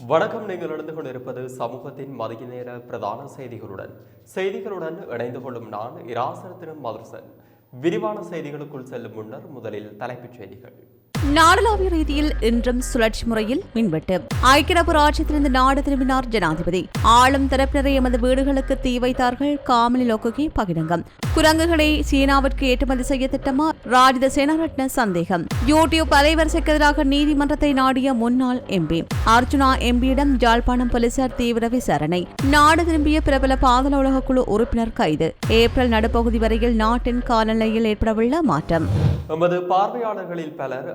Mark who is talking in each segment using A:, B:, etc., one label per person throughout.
A: வணக்கம். நீங்கள் நடந்து கொண்டிருப்பது சமூகத்தின் மதிய நேர பிரதான செய்திகளுடன். செய்திகளுடன் இணைந்து கொள்ளும் நான் இராசரத்தினம் மதுரசன். விரிவான செய்திகளுக்குள் செல்லும் முன்னர் முதலில் தலைப்புச் செய்திகள்.
B: நாடளாவிய ரீதியில் இன்றும் சுழற்சி முறையில் மின்வெட்டு. ஐக்கிய அரபு ராஜ்யத்திலிருந்து நாடு திரும்பினார் ஜனாதிபதி. ஆளும் தரப்பினரை எமது வீடுகளுக்கு தீ வைத்தார்கள். காமினி லோககி பகிரங்கம். குரங்குகளை சீனாவிற்கு ஏற்றுமதி செய்ய திட்டமா? ராஜித சேனாரட்ன சந்தேகம். யூடியூப் அலைவரிசைக்கு எதிராக நீதிமன்றத்தை நாடிய முன்னாள் எம்பி. அர்ஜுனா எம்பியிடம் ஜாழ்ப்பாணம் போலீசார் தீவிர விசாரணை. நாடு திரும்பிய பிரபல பாதாள உலக குழு உறுப்பினர் கைது. ஏப்ரல் நடுப்பகுதி வரையில் நாட்டின் காலநிலையில் ஏற்படவுள்ள மாற்றம்.
A: எமது பார்வையாளர்களில் பலர்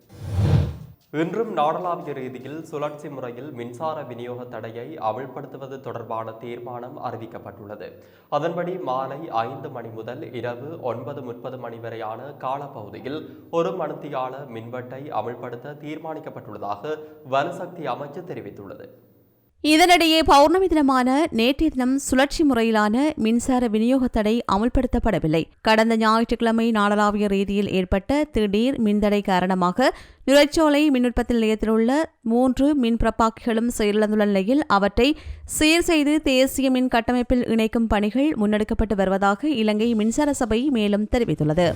A: இன்றும் நாடளாவிய ரீதியில் சுழற்சி முறையில் மின்சார விநியோக தடையை அமல்படுத்துவது தொடர்பான தீர்மானம் அறிவிக்கப்பட்டுள்ளது. அதன்படி மாலை ஐந்து மணி முதல் இரவு ஒன்பது முப்பது மணி வரையான காலப்பகுதியில் ஒரு மணித்தியால மின்வெட்டை அமல்படுத்த தீர்மானிக்கப்பட்டுள்ளதாக வலுசக்தி அமைச்சு தெரிவித்துள்ளது.
B: இதனிடையே பௌர்ணமி தினமான நேற்றைய தினம் சுழற்சி முறையிலான மின்சார விநியோக தடை அமுல்படுத்தப்படவில்லை. கடந்த ஞாயிற்றுக்கிழமை நாடளாவிய ரீதியில் ஏற்பட்ட திடீர் மின்தடை காரணமாக நுரைச்சோலை மின் உற்பத்தி நிலையத்தில் உள்ள மூன்று மின் பிரப்பாக்கிகளும் செயலிழந்துள்ள நிலையில் அவற்றை சீர் செய்து தேசிய மின் கட்டமைப்பில் இணைக்கும் பணிகள் முன்னெடுக்கப்பட்டு வருவதாக இலங்கை மின்சார சபை மேலும் தெரிவித்துள்ளது.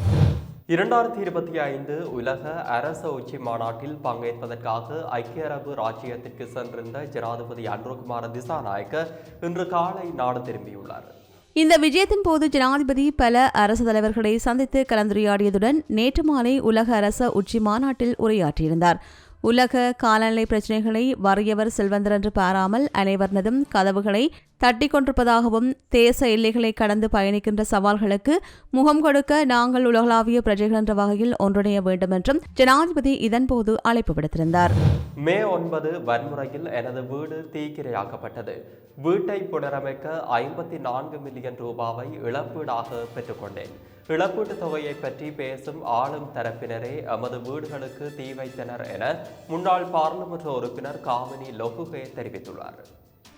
A: இரண்டாயிரத்தி இருபத்தி ஐந்து உலக அரச உச்சி மாநாட்டில் பங்கேற்பதற்காக ஐக்கிய அரபு ராச்சியத்திற்கு சென்றிருந்த ஜனாதிபதி அன்ருகுமார திசாநாயக்க இன்று காலை நாடு திரும்பியுள்ளார்.
B: இந்த விஜயத்தின் போது ஜனாதிபதி பல அரசு தலைவர்களை சந்தித்து கலந்துரையாடியதுடன் நேற்று மாலை உலக அரச உச்சி மாநாட்டில் உரையாற்றியிருந்தார். உலக காலநிலை பிரச்சினைகளை வறியவர் செல்வந்தர் என்று பாராமல் அனைவரனதும் கதவுகளை தட்டி கொண்டிருப்பதாகவும் தேச எல்லைகளை கடந்து பயணிக்கின்ற சவால்களுக்கு முகம் கொடுக்க நாங்கள் உலகளாவிய பிரஜைகள் என்ற வகையில் ஒன்றிணைய வேண்டும் என்றும் ஜனாதிபதி இதன்போது அழைப்பு விடுத்திருந்தார்.
A: மே ஒன்பது வன்முறையில் எனது வீடு தீக்கிரையாக்கப்பட்டது. வீட்டை புனரமைக்க ஐம்பத்தி நான்கு மில்லியன் ரூபாவை இழப்பீடாக பெற்றுக்கொண்டேன். இழப்பீட்டுத் தொகையை பற்றி பேசும் ஆளும் தரப்பினரே எமது வீடுகளுக்கு தீ வைத்தனர் என முன்னாள் பாராளுமன்ற உறுப்பினர் காமினி லொகுகே தெரிவித்துள்ளார்.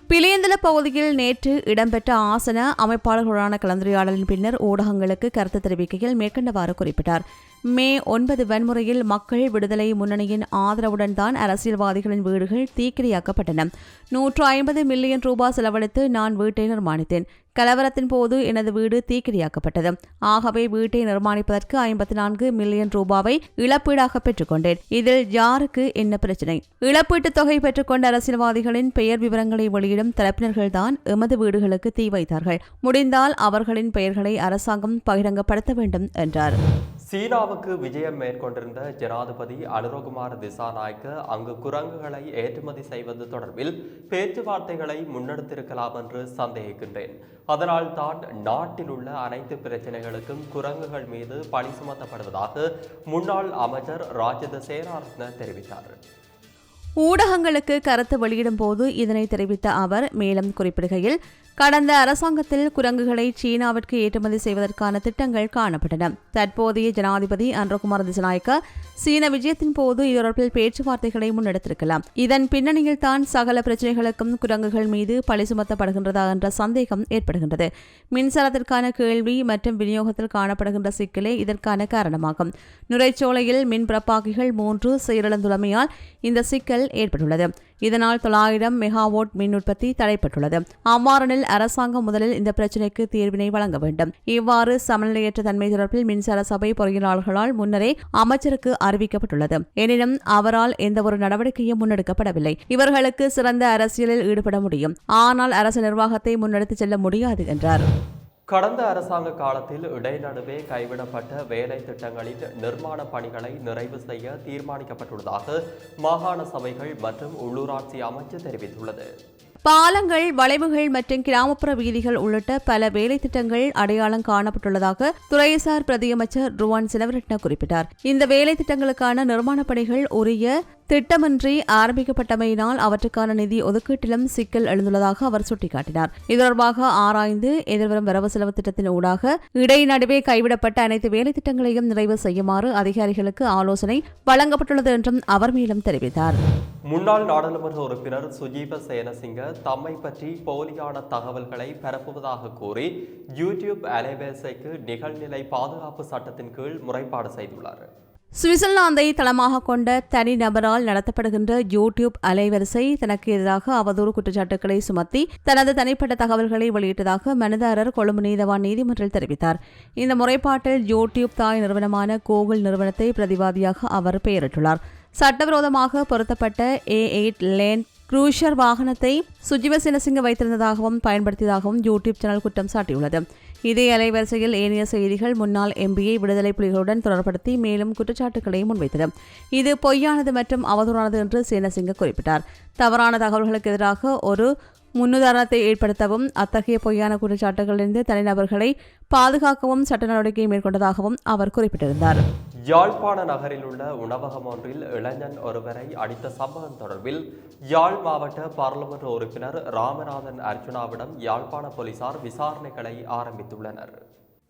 B: பிளியந்தல பகுதியில் நேற்று இடம்பெற்ற ஆசன அமைப்பாளர்களுடனான கலந்துரையாடலின் பின்னர் ஊடகங்களுக்கு கருத்து தெரிவிக்கையில் மேற்கண்டவாறு குறிப்பிட்டார். மே ஒன்பது வன்முறையில் மக்கள் விடுதலை முன்னணியின் ஆதரவுடன் தான் அரசியல்வாதிகளின் வீடுகள் தீக்கிரையாக்கப்பட்டன. நூற்று ஐம்பது மில்லியன் ரூபாய் செலவழித்து நான் வீட்டை நிர்மாணித்தேன். கலவரத்தின் போது எனது வீடு தீக்கிரையாக்கப்பட்டது. ஆகவே வீட்டை நிர்மாணிப்பதற்கு ஐம்பத்தி நான்கு மில்லியன் ரூபாவை இழப்பீடாக பெற்றுக்கொண்டேன். இதில் யாருக்கு என்ன பிரச்சனை? இழப்பீட்டுத் தொகை பெற்றுக்கொண்ட அரசியல்வாதிகளின் பெயர் விவரங்களை வெளியிடும் தரப்பினர்கள்தான் எமது வீடுகளுக்கு தீ வைத்தார்கள். முடிந்தால் அவர்களின் பெயர்களை அரசாங்கம் பகிரங்கப்படுத்த வேண்டும் என்றார்.
A: சீனாவுக்கு விஜயம் மேற்கொண்டிருந்த ஜனாதிபதி அனுரகுமார் திசாநாயக்க அங்கு குரங்குகளை ஏற்றுமதி செய்வது தொடர்பில் பேச்சுவார்த்தைகளை முன்னெடுத்திருக்கலாம் என்று சந்தேகிக்கின்றேன். அதனால் தான் நாட்டில் உள்ள அனைத்து பிரச்சனைகளுக்கும் குரங்குகள் மீது பழி சுமத்தப்படுவதாக முன்னாள் அமைச்சர் ராஜத சேனாரத்ன தெரிவித்தார்.
B: ஊடகங்களுக்கு கருத்து வெளியிடும் போது இதனை தெரிவித்த அவர் மேலும் குறிப்பிடுகையில் கடந்த அரசாங்கத்தில் குரங்குகளை சீனாவிற்கு ஏற்றுமதி செய்வதற்கான திட்டங்கள் காணப்பட்டன. தற்போதைய ஜனாதிபதி அன்றகுமார் திசநாயக்க சீன விஜயத்தின் போது இதொடர்பில் பேச்சுவார்த்தைகளை முன்னெடுத்திருக்கலாம். இதன் பின்னணியில் தான் சகல பிரச்சினைகளுக்கும் குரங்குகள் மீது பழி சுமத்தப்படுகின்றதா என்ற சந்தேகம் ஏற்படுகின்றது. மின்சாரத்திற்கான கேள்வி மற்றும் விநியோகத்தில் காணப்படுகின்ற சிக்கலே இதற்கான காரணமாகும். நுரைச்சோலையில் மின் பிரப்பாக்கிகள் மூன்று செயலிழந்துள்ளமையால் இந்த சிக்கல் ஏற்பட்டுள்ளது. இதனால் தொள்ளாயிரம் மெகாவோட் மின் உற்பத்தி தடைப்பட்டுள்ளது அவ்வாறனில் அரசாங்கம் முதலில் இந்த பிரச்சினைக்கு தீர்வினை வழங்க வேண்டும். இவ்வாறு சமநிலையற்ற தன்மை தொடர்பில் மின்சார சபை பொறியியலாளர்களால் முன்னரே அமைச்சருக்கு அறிவிக்கப்பட்டுள்ளது. எனினும் அவரால் எந்தவொரு நடவடிக்கையும் முன்னெடுக்கப்படவில்லை. இவர்களுக்கு சிறந்த அரசியலில் ஈடுபட முடியும். ஆனால் அரசு நிர்வாகத்தை முன்னெடுத்துச் செல்ல முடியாது என்றார்.
A: கடந்த அரசாங்க காலத்தில் இடைநடுவே கைவிடப்பட்ட வேலை திட்டங்களின் நிர்மாண பணிகளை நிறைவு செய்ய தீர்மானிக்கப்பட்டுள்ளதாக மாகாண சபைகள் மற்றும் உள்ளூராட்சி அமைச்சு தெரிவித்துள்ளது.
B: பாலங்கள் வளைவுகள் மற்றும் கிராமப்புற வீதிகள் உள்ளிட்ட பல வேலை திட்டங்கள் அடையாளம் காணப்பட்டுள்ளதாக துறைசார் பிரதியமைச்சர் ருவான் சினவரட்ன குறிப்பிட்டார். இந்த வேலை திட்டங்களுக்கான நிர்மாணப் பணிகள் உரிய திட்டமின்றி ஆரம்பிக்கப்பட்டமையினால் அவற்றுக்கான நிதி ஒதுக்கீட்டிலும் சிக்கல் எழுந்துள்ளதாக அவர் சுட்டிக்காட்டினார். இது தொடர்பாக ஆராய்ந்து எதிர்வரும் வரவு செலவு திட்டத்தின் ஊடாக இடைநடுவே கைவிடப்பட்ட அனைத்து வேலை திட்டங்களையும் நிறைவு செய்யுமாறு அதிகாரிகளுக்கு ஆலோசனை வழங்கப்பட்டுள்ளது என்றும் அவர் மேலும் தெரிவித்தார்.
A: முன்னாள் நாடாளுமன்ற உறுப்பினர் சுஜீவ சேனசிங்க தம்மை பற்றி போலியான தகவல்களை பரப்புவதாக கூறி யூடியூப் அலைவரிசைக்கு நிகழ்நிலை பாதுகாப்பு சட்டத்தின் கீழ் முறைப்பாடு செய்துள்ளார்.
B: சுவிட்சர்லாந்தை தளமாக கொண்ட தனி நபரால் நடத்தப்படுகின்ற யூடியூப் அலைவரிசை தனக்கு எதிராக அவதூறு குற்றச்சாட்டுகளை சுமத்தி தனது தனிப்பட்ட தகவல்களை வெளியிட்டதாக மனுதாரர் கொழும்பு நீதவான் நீதிமன்றில் தெரிவித்தார். இந்த முறைப்பாட்டில் யூடியூப் தாய் நிறுவனமான கூகுள் நிறுவனத்தை பிரதிவாதியாக அவர் பெயரிட்டுள்ளார். சட்டவிரோதமாக பொருத்தப்பட்ட ஏ எயிட் லேன் க்ரூஷர் வாகனத்தை சுஜிவ சினசிங்க வைத்திருந்ததாகவும் பயன்படுத்தியதாகவும் யூடியூப் சேனல் குற்றம் சாட்டியுள்ளது. இதே அலைவரிசையில் ஏனைய செய்திகள் முன்னாள் எம்பியை விடுதலை புலிகளுடன் தொடர்படுத்தி மேலும் குற்றச்சாட்டுகளை முன்வைத்தது. இது பொய்யானது மற்றும் அவதூறானது என்று சேனசிங்க குறிப்பிட்டார். தவறான தகவல்களுக்கு எதிராக ஒரு முன்னுதாரணத்தை ஏற்படுத்தவும் அத்தகைய பொய்யான குற்றச்சாட்டுகளிலிருந்து தனிநபர்களை பாதுகாக்கவும் சட்ட நடவடிக்கை மேற்கொண்டதாகவும் அவர் குறிப்பிட்டிருந்தார்.
A: யாழ்ப்பாண நகரில் உள்ள உணவகம் ஒன்றில் இளைஞன் ஒருவரை அடித்த சம்பவம் தொடர்பில் யாழ் மாவட்ட பாராளுமன்ற உறுப்பினர் ராமநாதன் அர்ஜுனாவிடம் யாழ்ப்பாண போலீசார் விசாரணைகளை ஆரம்பித்துள்ளனர்.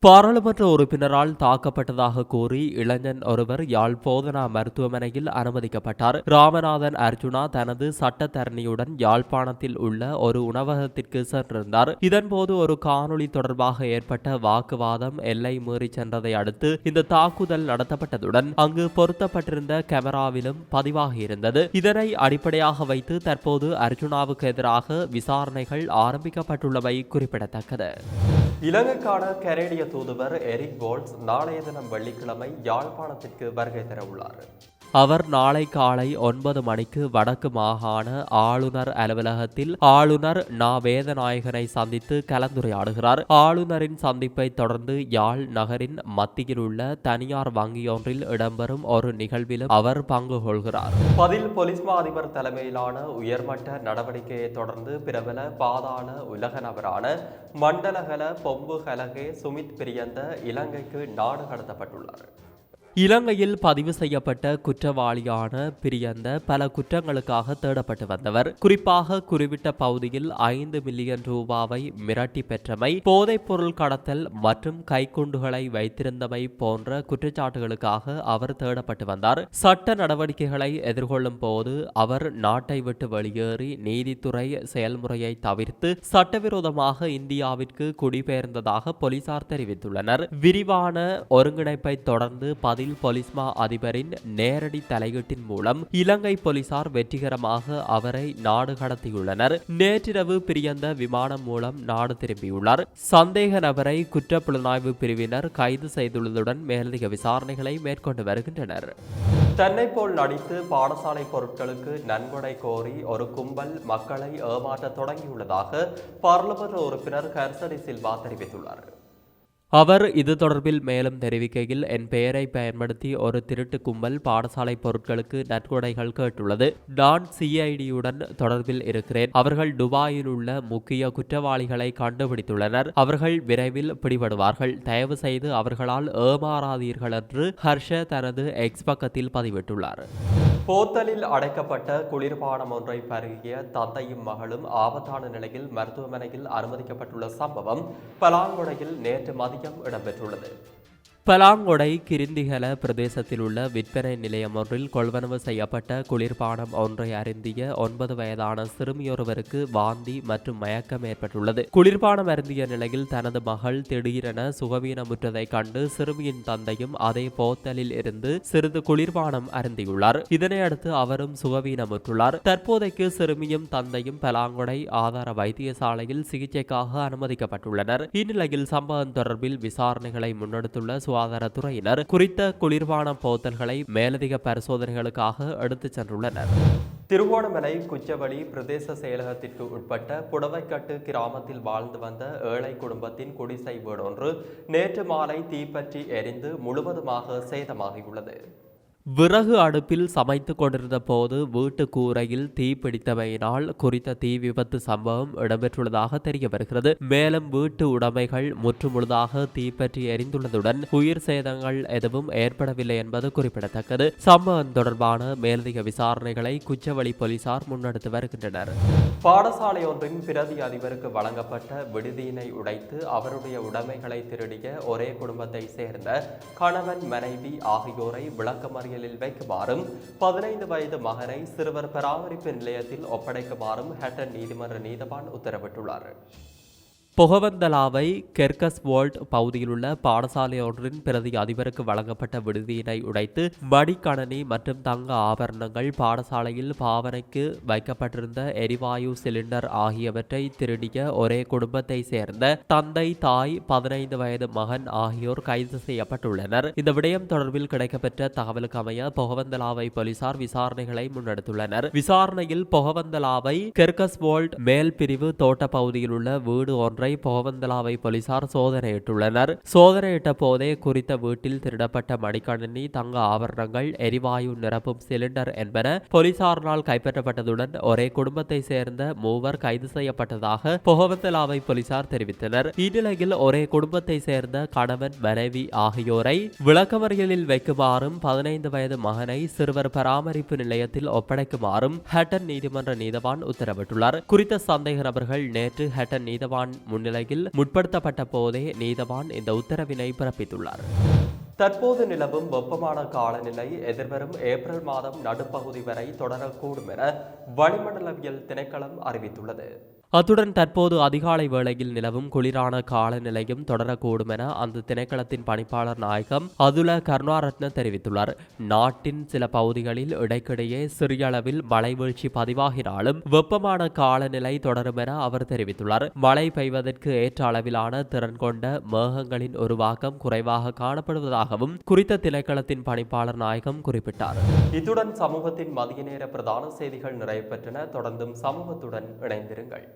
A: பாராளுமன்ற உறுப்பினரால் தாக்கப்பட்டதாக கூறி இளைஞன் ஒருவர் யாழ் போதனா மருத்துவமனையில் அனுமதிக்கப்பட்டார். ராமநாதன் அர்ஜுனா தனது சட்டத்தரணியுடன் யாழ்ப்பாணத்தில் உள்ள ஒரு உணவகத்திற்கு சென்றிருந்தார். இதன்போது ஒரு காணொளி தொடர்பாக ஏற்பட்ட வாக்குவாதம் எல்லை மீறி சென்றதை அடுத்து இந்த தாக்குதல் நடத்தப்பட்டதுடன் அங்கு பொருத்தப்பட்டிருந்த கேமராவிலும் பதிவாகியிருந்தது இதனை அடிப்படையாக வைத்து தற்போது அர்ஜுனாவுக்கு எதிராக விசாரணைகள் ஆரம்பிக்கப்பட்டுள்ளவை குறிப்பிடத்தக்கது. இலங்கைக்கான தூதுவர் எரிக் போல்ட்ஸ் நாளைய தினம் வெள்ளிக்கிழமை யாழ்ப்பாணத்திற்கு வருகை தர உள்ளார் அவர் நாளை காலை ஒன்பது மணிக்கு வடக்கு மாகாண ஆளுநர் அலுவலகத்தில் ஆளுநர் நா. வேதநாயகனை சந்தித்து கலந்துரையாடுகிறார். ஆளுநரின் சந்திப்பை தொடர்ந்து யாழ் நகரின் மத்தியில் உள்ள தனியார் வங்கியொன்றில் இடம்பெறும் ஒரு நிகழ்விலும் அவர் பங்கு கொள்கிறார். பதில் போலீஸ் அதிபர் தலைமையிலான உயர்மட்ட நடவடிக்கையை தொடர்ந்து பிரபல பாதாள உலக நபரான மண்டலகல பொம்பு கலகே சுமித் பிரியந்த இலங்கைக்கு நாடு கடத்தப்பட்டுள்ளார். இலங்கையில் பதிவு செய்யப்பட்ட குற்றவாளியான பிரியந்த பல குற்றங்களுக்காக தேடப்பட்டு வந்தவர். குறிப்பாக குறிப்பிட்ட பகுதியில் ஐந்து மில்லியன் ரூபாவை மிரட்டி பெற்றமை போதைப் பொருள் கடத்தல் மற்றும் கைக்குண்டுகளை வைத்திருந்தமை போன்ற குற்றச்சாட்டுகளுக்காக அவர் தேடப்பட்டு வந்தார். சட்ட நடவடிக்கைகளை எதிர்கொள்ளும் போது அவர் நாட்டை விட்டு வெளியேறி நீதித்துறை செயல்முறையை தவிர்த்து சட்டவிரோதமாக இந்தியாவிற்கு குடிபெயர்ந்ததாக போலீசார் தெரிவித்துள்ளனர். விரிவான ஒருங்கிணைப்பை தொடர்ந்து பதில் போலீஸ் மா அதிபரின் நேரடி தலையீட்டின் மூலம் இலங்கை போலீசார் வெற்றிகரமாக அவரை நாடு கடத்தியுள்ளனர். நேற்றிரவு பிரியந்த விமானம் மூலம் நாடு திரும்பியுள்ளார். சந்தேக நபரை குற்ற புலனாய்வு பிரிவினர் கைது செய்துள்ளதுடன் மேலதிக விசாரணைகளை மேற்கொண்டு வருகின்றனர். தன்னை போல் நடித்து பாடசாலை பொருட்களுக்கு நன்கொடை கோரி ஒரு கும்பல் மக்களை ஏமாற்ற தொடங்கியுள்ளதாக பாராளுமன்ற உறுப்பினர் கர்சடி சில்வா தெரிவித்துள்ளார். அவர் இது தொடர்பில் மேலும் தெரிவிக்கையில் என் பெயரை பயன்படுத்தி ஒரு திருட்டு கும்பல் பாடசாலை பொருட்களுக்கு நற்கொடைகள் கேட்டுள்ளது. நான் சிஐடியுடன் தொடர்பில் இருக்கிறேன். அவர்கள் துபாயில் உள்ள முக்கிய குற்றவாளிகளை கண்டுபிடித்துள்ளனர். அவர்கள் விரைவில் பிடிபடுவார்கள். தயவு செய்து அவர்களால் ஏமாறாதீர்கள் என்று ஹர்ஷ தனது எக்ஸ் பக்கத்தில் பதிவிட்டுள்ளார். போத்தலில் அடைக்கப்பட்ட குளிர்பானம் ஒன்றை பருகிய தந்தையும் மகளும் ஆபத்தான நிலையில் மருத்துவமனையில் அனுமதிக்கப்பட்டுள்ள சம்பவம் பலாங்குடையில் நேற்று மதியம் இடம்பெற்றுள்ளது. பலாங்கொடை கிருந்திகல பிரதேசத்தில் உள்ள விற்பனை நிலையம் ஒன்றில் கொள்வனவு செய்யப்பட்ட குளிர்பானம் ஒன்றை அருந்திய ஒன்பது வயதான சிறுமியொருவருக்கு வாந்தி மற்றும் மயக்கம் ஏற்பட்டுள்ளது. குளிர்பானம் அருந்திய நிலையில் தனது மகள் திடீரென சுகவீனமுற்றதை கண்டு சிறுமியின் தந்தையும் அதே போத்தலில் இருந்து சிறிது குளிர்பானம் அருந்தியுள்ளார். இதனையடுத்து அவரும் சுகவீனமுற்றுள்ளார். தற்போதைக்கு சிறுமியும் தந்தையும் பலாங்கொடை ஆதார வைத்தியசாலையில் சிகிச்சைக்காக அனுமதிக்கப்பட்டுள்ளனர். இந்நிலையில் சம்பவம் தொடர்பில் விசாரணைகளை முன்னெடுத்துள்ள சுகாதாரத்துறையினர் குறித்த குளிர்பான போத்தல்களை மேலதிக பரிசோதனைகளுக்காக எடுத்துச் சென்றுள்ளனர். திருவோணமலை குச்சவழி பிரதேச செயலகத்திற்கு உட்பட்ட புடவைக்கட்டு கிராமத்தில் வாழ்ந்து வந்த ஏழை குடும்பத்தின் குடிசை வீடொன்று நேற்று மாலை தீப்பற்றி எரிந்து முழுவதுமாக சேதமாகியுள்ளது. விறகு அடுப்பில் சமைத்துக் கொண்டிருந்த போது வீட்டு கூரையில் தீப்பிடித்தமையினால் குறித்த தீ விபத்து சம்பவம் இடம்பெற்றுள்ளதாக தெரிய வருகிறது. மேலும் வீட்டு உடைமைகள் முற்றுமுழுதாக தீப்பற்றி எரிந்துள்ளதுடன் உயிர் சேதங்கள் எதுவும் ஏற்படவில்லை என்பது குறிப்பிடத்தக்கது. சம்பவம் தொடர்பான மேலதிக விசாரணைகளை குச்சவெளி போலீசார் முன்னெடுத்து வருகின்றனர். பாடசாலை ஒன்றின் பிரதி அதிபருக்கு வழங்கப்பட்ட விடுதியினை உடைத்து அவருடைய உடைமைகளை திருடிய ஒரே குடும்பத்தை சேர்ந்த கணவன் மனைவி ஆகியோரை விளக்கமறியலில் வைக்குமாறும் பதினைந்து வயது மகனை சிறுவர் பராமரிப்பு நிலையத்தில் ஒப்படைக்குமாறும் ஹட்டன் நீதிமன்ற நீதவான் உத்தரவிட்டுள்ளார். புகவந்தலாவை கெர்கஸ் வோல்ட் பகுதியில் உள்ள பாடசாலை ஒன்றின் பிரதி அதிபருக்கு வழங்கப்பட்ட விடுதியினை உடைத்து மடிக்கணனி மற்றும் தங்க ஆபரணங்கள் பாடசாலையில் பாவனைக்கு வைக்கப்பட்டிருந்த எரிவாயு சிலிண்டர் ஆகியவற்றை திருடிய ஒரே குடும்பத்தை சேர்ந்த தந்தை தாய் பதினைந்து வயது மகன் ஆகியோர் கைது செய்யப்பட்டுள்ளனர். இந்த விடயம் தொடர்பில் கிடைக்கப்பெற்ற தகவலுக்கு அமைய பொகவந்தலாவை போலீசார் விசாரணைகளை முன்னெடுத்துள்ளனர். விசாரணையில் பொகவந்தலாவை கெர்கஸ் வோல்ட் மேல் பிரிவு தோட்ட பகுதியில் உள்ள வீடு ஒன்றை பொகவந்தலாவை போலீசார் சோதனையிட்டுள்ளனர். சோதனையிட்ட போதே குறித்த வீட்டில் திருடப்பட்ட மடிக்கணினி தங்க ஆபரணங்கள் எரிவாயு நிரப்பும் சிலிண்டர் என்பன போலீசாரினால் கைப்பற்றப்பட்டதுடன் ஒரே குடும்பத்தை சேர்ந்த மூவர் கைது செய்யப்பட்டதாக போகவந்தலாவை போலீசார் தெரிவித்தனர். இந்நிலையில் ஒரே குடும்பத்தை சேர்ந்த கணவன் மனைவி ஆகியோரை விளக்கமறியலில் வைக்குமாறும் பதினைந்து வயது மகனை சிறுவர் பராமரிப்பு நிலையத்தில் ஒப்படைக்குமாறும் ஹட்டன் நீதிமன்ற நீதவான் உத்தரவிட்டுள்ளார். குறித்த சந்தேக நபர்கள் நேற்று ஹட்டன் நீதவான் முன்னிலையில் முற்படுத்தப்பட்ட போதே நீதவான் இந்த உத்தரவினை பிறப்பித்துள்ளார். தற்போது நிலவும் வெப்பமான காலநிலை எதிர்வரும் ஏப்ரல் மாதம் நடுப்பகுதி வரை தொடரக்கூடும் என வளிமண்டலவியல் திணைக்களம் அறிவித்துள்ளது. அத்துடன் தற்போது அதிகாலை வேளையில் நிலவும் குளிரான காலநிலையும் தொடரக்கூடும் என அந்த திணைக்களத்தின் பணிப்பாளர் நாயகம் அதுல கருணாரத்ன தெரிவித்துள்ளார். நாட்டின் சில பகுதிகளில் இடைக்கிடையே சிறிய அளவில் மழை வீழ்ச்சி பதிவாகினாலும் வெப்பமான காலநிலை தொடரும் என அவர் தெரிவித்துள்ளார். மழை பெய்வதற்கு ஏற்ற அளவிலான திறன் கொண்ட மேகங்களின் உருவாக்கம் குறைவாக காணப்படுவதாகவும் குறித்த திணைக்களத்தின் பணிப்பாளர் நாயகம் குறிப்பிட்டார். இத்துடன் சமூகத்தின் மதிய நேர பிரதான செய்திகள் நிறைவு பெற்றன. தொடர்ந்தும் சமூகத்துடன் இணைந்திருங்கள்.